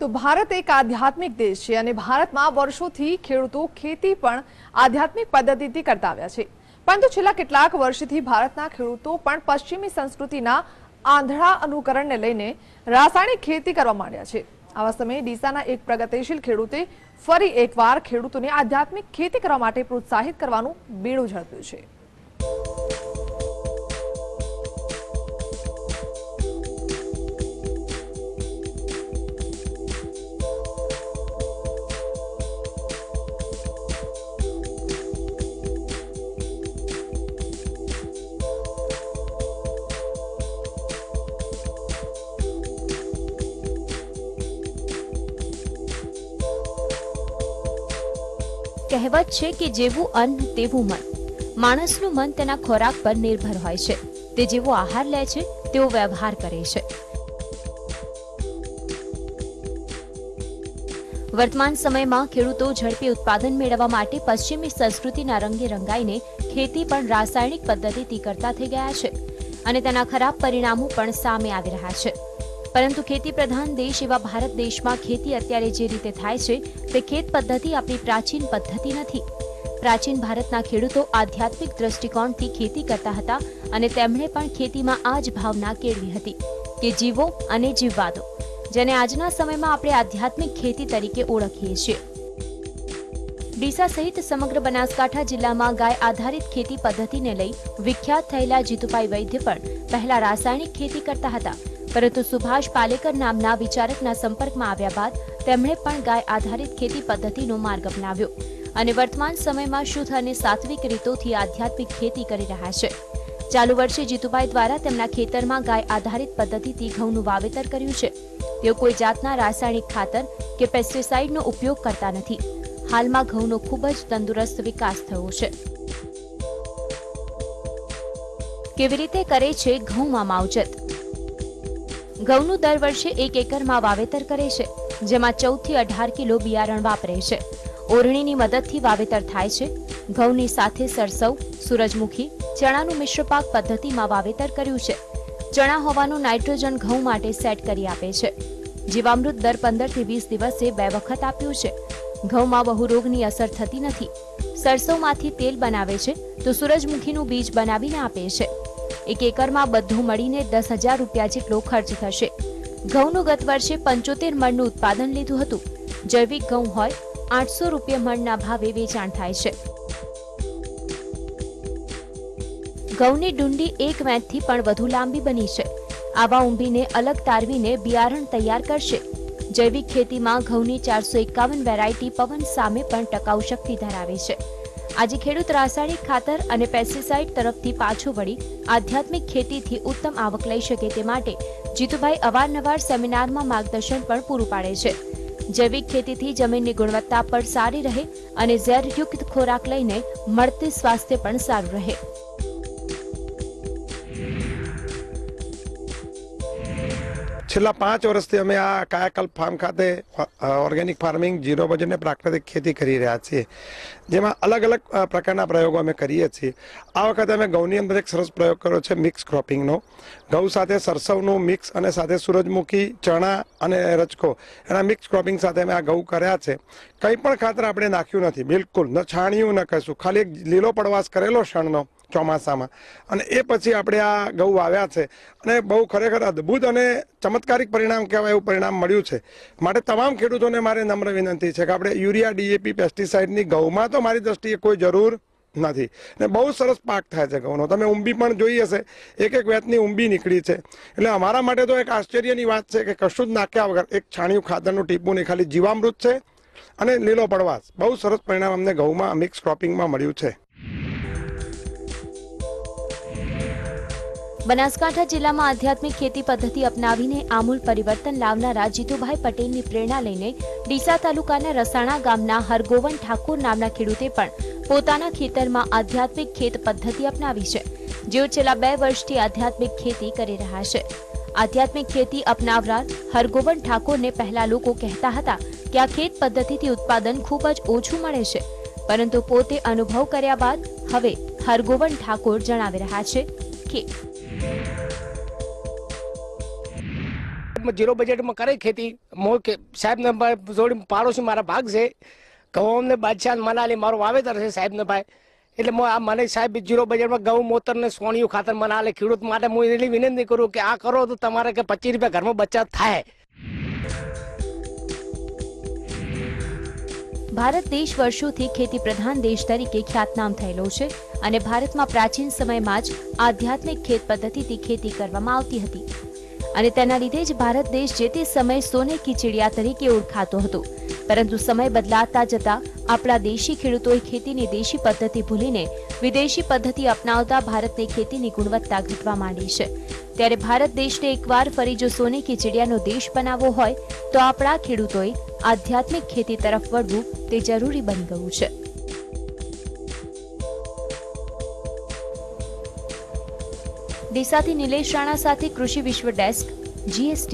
તો ભારત એક આધ્યાત્મિક દેશ છે અને ભારતમાં વર્ષોથી ખેડૂતો ખેતી પણ આધ્યાત્મિક પદ્ધતિથી કરતા આવ્યા છે. પરંતુ છેલ્લા કેટલાક વર્ષથી ભારતના ખેડૂતો પણ પશ્ચિમી સંસ્કૃતિના આંધળા અનુકરણને લઈને રાસાયણિક ખેતી કરવા માંડ્યા છે. આવા સમયે ડીસાના એક પ્રગતિશીલ ખેડૂતે ફરી એકવાર ખેડૂતોને આધ્યાત્મિક ખેતી કરવા માટે પ્રોત્સાહિત કરવાનું બેડું ઝડપ્યું છે. કહેવત છે કે જેવું અન્ન, તેવું મન. માણસનું મન તેના ખોરાક પર નિર્ભર હોય છે. તે જેવો આહાર લે છે, તેવો વ્યવહાર કરે છે. વર્તમાન સમયમાં ખેડૂતો ઝડપી ઉત્પાદન મેળવવા માટે પશ્ચિમી સંસ્કૃતિના રંગે રંગાઈને ખેતી પણ રાસાયણિક પદ્ધતિથી કરતા થઈ ગયા છે. અને તેના ખરાબ પરિણામો પણ સામે આવી રહ્યા છે. પરંતુ ખેતી પ્રધાન દેશ એવા ભારત દેશમાં ખેતી અત્યારે જે રીતે થાય છે, તે ખેત પદ્ધતિ આપણી પ્રાચીન પદ્ધતિ નથી. પ્રાચીન ભારતના ખેડૂતો આધ્યાત્મિક દ્રષ્ટિકોણથી ખેતી કરતા હતા અને તેમણે પણ ખેતીમાં આ જ ભાવના કેળવી હતી કે જીવો અને જીવવા દો જેને આજના સમયમાં આપણે આધ્યાત્મિક ખેતી તરીકે ઓળખીએ છીએ. ડીસા સહિત સમગ્ર બનાસકાંઠા જિલ્લામાં ગાય આધારિત ખેતી પદ્ધતિને લઈ વિખ્યાત થયેલા જીતુભાઈ વૈદ્ય પણ પહેલા રાસાયણિક ખેતી કરતા હતા. પરંતુ સુભાષ પાલેકર નામના વિચારકના સંપર્કમાં આવ્યા બાદ તેમણે પણ ગાય આધારિત ખેતી પદ્ધતિનો માર્ગ અપનાવ્યો અને વર્તમાન સમયમાં શુદ્ધ અને સાત્વિક રીતોથી આધ્યાત્મિક ખેતી કરી રહ્યા છે. ચાલુ વર્ષે જીતુભાઈ દ્વારા તેમના ખેતરમાં ગાય આધારિત પદ્ધતિથી ઘઉંનું વાવેતર કર્યું છે. તેઓ કોઈ જાતના રાસાયણિક ખાતર કે પેસ્ટિસાઇડનો ઉપયોગ કરતા નથી. હાલમાં ઘઉંનો ખૂબ જ તંદુરસ્ત વિકાસ થયો છે. કેવી રીતે કરે છે ઘઉંમાં માવજત? ઘઉંનું દર વર્ષે એક એકરમાં વાવેતર કરે છે, જેમાં ચૌદથી અઢાર કિલો બિયારણ વાપરે છે. ઓરણીની મદદથી વાવેતર થાય છે. ઘઉંની સાથે સરસવ, સૂરજમુખી, ચણાનું મિશ્ર પાક પદ્ધતિમાં વાવેતર કર્યું છે. ચણા હોવાનું નાઇટ્રોજન ઘઉં માટે સેટ કરી આપે છે. જીવામૃત દર પંદરથી વીસ દિવસે બે વખત આપ્યું છે. ઘઉંમાં બહુ રોગની અસર થતી નથી. સરસવમાંથી તેલ બનાવે છે, તો સૂરજમુખીનું બીજ બનાવીને આપે છે. એક એકરમાં બધું મળીને દસ હજાર રૂપિયા જેટલો ખર્ચ થશે. ઘઉંનું ગત વર્ષે પંચોતેર મણનું ઉત્પાદન લીધું હતું. જૈવિક ઘઉં હોય, આઠસો રૂપિયા મણના ભાવે વેચાણ થાય છે. ઘઉંની ડુંડી એક વેંતથી પણ વધુ લાંબી બની છે. આવા ઊંભીને અલગ તારવીને બિયારણ તૈયાર કરશે. જૈવિક ખેતીમાં ઘઉંની ચારસો એકાવન વેરાયટી પવન સામે પણ ટકાઉ શક્તિ ધરાવે છે. આજે ખેડૂત રાસાયણિક ખાતર અને પેસ્ટિસાઇડ તરફથી પાછું વળી આધ્યાત્મિક ખેતીથી ઉત્તમ આવક લઈ શકે તે માટે જીતુભાઈ અવારનવાર સેમિનારમાં માર્ગદર્શન પણ પૂરું પાડે છે. જૈવિક ખેતીથી જમીનની ગુણવત્તા પણ સારી રહે અને ઝેરયુક્ત ખોરાક લઈને મળતી સ્વાસ્થ્ય પણ સારું રહે. છેલ્લા પાંચ વર્ષથી અમે આ કાયાકલ્પ ફાર્મ ખાતે ઓર્ગેનિક ફાર્મિંગ ઝીરો બજેટ અને પ્રાકૃતિક ખેતી કરી રહ્યા છીએ. જેમાં અલગ અલગ પ્રકારના પ્રયોગો અમે કરીએ છીએ. આ વખતે અમે ઘઉંની અંદર એક સરસ પ્રયોગ કર્યો છે મિક્સ ક્રોપિંગનો. ઘઉં સાથે સરસવનું મિક્સ અને સાથે સૂરજમુખી, ચણા અને રચકો એના મિક્સ ક્રોપિંગ સાથે અમે આ ઘઉં કર્યા છે. કંઈ પણ ખાતર આપણે નાખ્યું નથી, બિલકુલ ન છાણિયું, ન કશું, ખાલી એક લીલો પડવાશ કરેલો શણનો. ચોમાસામાં. અને એ પછી આપણે આ ઘઉં વાવ્યા છે. અને બહુ ખરેખર અદ્ભુત અને ચમત્કારિક પરિણામ કહેવાય એવું પરિણામ મળ્યું છે. માટે તમામ ખેડૂતોને મારે નમ્ર વિનંતી છે કે આપણે યુરિયા ડીએપી પેસ્ટિસાઇડની ઘઉંમાં તો મારી દ્રષ્ટિએ કોઈ જરૂર નથી. ને બહુ સરસ પાક થાય છે ઘઉંનો. તમે ઊંબી પણ જોઈ હશે. એક એક વેતની ઊંબી નીકળી છે. એટલે અમારા માટે તો એક આશ્ચર્યની વાત છે કે કશું જ નાખ્યા વગર એક છાણિયું ખાતરનું ટીપું નહીં ખાલી જીવામૃત છે અને લીલો પડવાશ બહુ સરસ પરિણામ અમને ઘઉંમાં મિક્સ ક્રોપિંગમાં મળ્યું છે. બનાસકાંઠા જિલ્લામાં આધ્યાત્મિક ખેતી પદ્ધતિ અપનાવીને આમૂલ પરિવર્તન લાવનારા જીતુભાઈ પટેલની પ્રેરણા લઈને ડીસા તાલુકાના રસાણા ગામના હરગોવન ઠાકોર નામના ખેડૂતે પણ પોતાના ખેતરમાં આધ્યાત્મિક ખેત પદ્ધતિ અપનાવી છે, જેઓ છેલ્લા બે વર્ષથી આધ્યાત્મિક ખેતી કરી રહ્યા છે. આધ્યાત્મિક ખેતી અપનાવનાર હરગોવન ઠાકોરને પહેલા લોકો કહેતા હતા કે આ ખેત પદ્ધતિથી ઉત્પાદન ખૂબ જ ઓછું મળે છે, પરંતુ પોતે અનુભવ કર્યા બાદ હવે હરગોવન ઠાકોર જણાવી રહ્યા છે કે જીરો બજેટમાં કરે ખેતી. મો સાહેબને જોડી પાડોશી મારા ભાગ છે. ઘઉં ને બાદશાહ મનાલી મારું વાવેતર છે સાહેબને ભાઈ. એટલે આ મને સાહેબ જીરો બજેટમાં ઘઉં, મોતર ને સોણિયું ખાતર મનાલે ખેડૂત માટે હું એટલી વિનંતી કરું કે આ કરો તો તમારે કે પચીસ રૂપિયા ઘરમાં બચત થાય. ભારત દેશ વર્ષોથી ખેતી પ્રધાન દેશ તરીકે ખ્યાતનામ થયેલો છે અને ભારતમાં પ્રાચીન સમયમાં જ આધ્યાત્મિક ખેત પદ્ધતિથી ખેતી કરવામાં આવતી હતી. અને તેના લીધે જ ભારત દેશ જે તે સમયે સોને કી તરીકે ઓળખાતો હતો. પરંતુ સમય બદલાતા જતા આપણા દેશી ખેડૂતોએ ખેતીની દેશી પદ્ધતિ ભૂલીને વિદેશી પદ્ધતિ અપનાવતા ભારતની ખેતીની ગુણવત્તા ઘટવા માંડી છે. ત્યારે ભારત દેશને એકવાર ફરી જો સોને કી દેશ બનાવવો હોય, તો આપણા ખેડૂતોએ આધ્યાત્મિક ખેતી તરફ વળવું તે જરૂરી બની ગયું છે. ડીસાથી નિલેશ રાણા સાથે કૃષિ વિશ્વ ડેસ્ક જીએસટી